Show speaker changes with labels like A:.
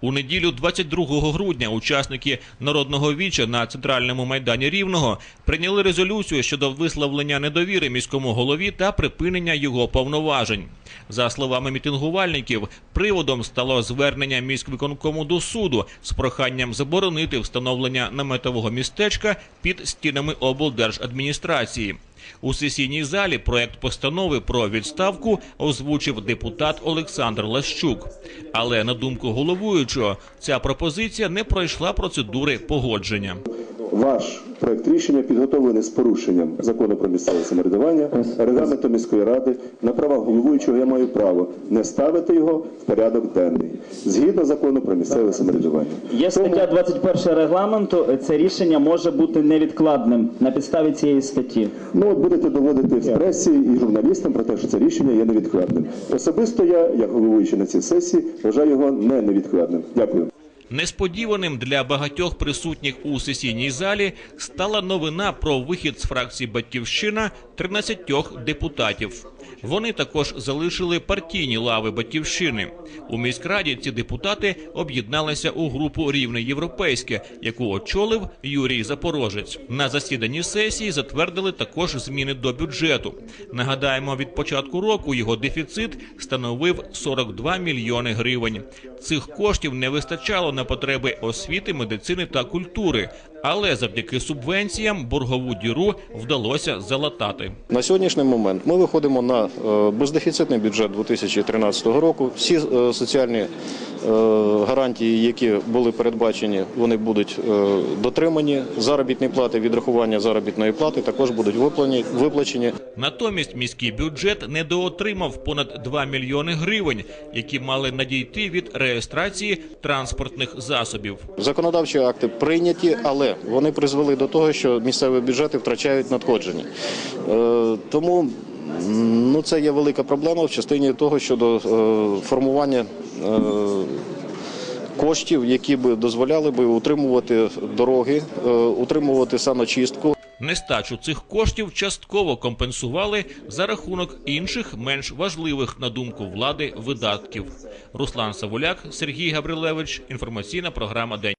A: У неділю 22 грудня учасники народного віча на центральному майдані Рівного прийняли резолюцію щодо висловлення недовіри міському голові та припинення його повноважень. За словами мітингувальників, приводом стало звернення міськвиконкому до суду з проханням заборонити встановлення наметового містечка під стінами облдержадміністрації. У сесійній залі проект постанови про відставку озвучив депутат Олександр Лащук. Але на думку головуючого, ця пропозиція не пройшла процедури погодження.
B: Ваш проект рішення підготовлений з порушенням закону про місцеве самоврядування, регламенту міської ради. На правах головуючого я маю право не ставити його в порядок денний згідно закону про місцеве самоврядування.
C: Є стаття 21 регламенту. Це рішення може бути невідкладним на підставі цієї статті.
B: Ну от будете доводити в пресі і журналістам про те, що це рішення є невідкладним. Особисто я, як головуючий на цій сесії, вважаю його не невідкладним. Дякую.
A: Несподіваним для багатьох присутніх у сесійній залі стала новина про вихід з фракції Батьківщина 13 депутатів. Вони також залишили партійні лави Батьківщини. У міськраді ці депутати об'єдналися у групу Рівне Європейське, яку очолив Юрій Запорожець. На засіданні сесії затвердили також зміни до бюджету. Нагадаємо, від початку року його дефіцит становив 42 мільйони гривень. Цих коштів не вистачало на потреби освіти, медицини та культури, але завдяки субвенціям боргову діру вдалося залатати.
D: На сьогоднішній момент ми виходимо на е, бездефіцитний бюджет 2013 року. Всі е, соціальні е, гарантії, які були передбачені, вони будуть дотримані. Заробітні плати, відрахування заробітної плати також будуть виплачені.
A: Натомість міський бюджет недоотримав понад 2 мільйони гривень, які мали надійти від реєстрації транспортних засобів.
D: Законодавчі акти прийняті, але вони призвели до того, що місцеві бюджети втрачають надходження. Е, Тому ну, це є велика проблема в частині того щодо е, формування е, коштів, які би дозволяли би утримувати дороги, утримувати саночистку.
A: Нестачу цих коштів частково компенсували за рахунок інших менш важливих на думку влади видатків. Руслан Савуляк, Сергій Габрилевич. Інформаційна програма День.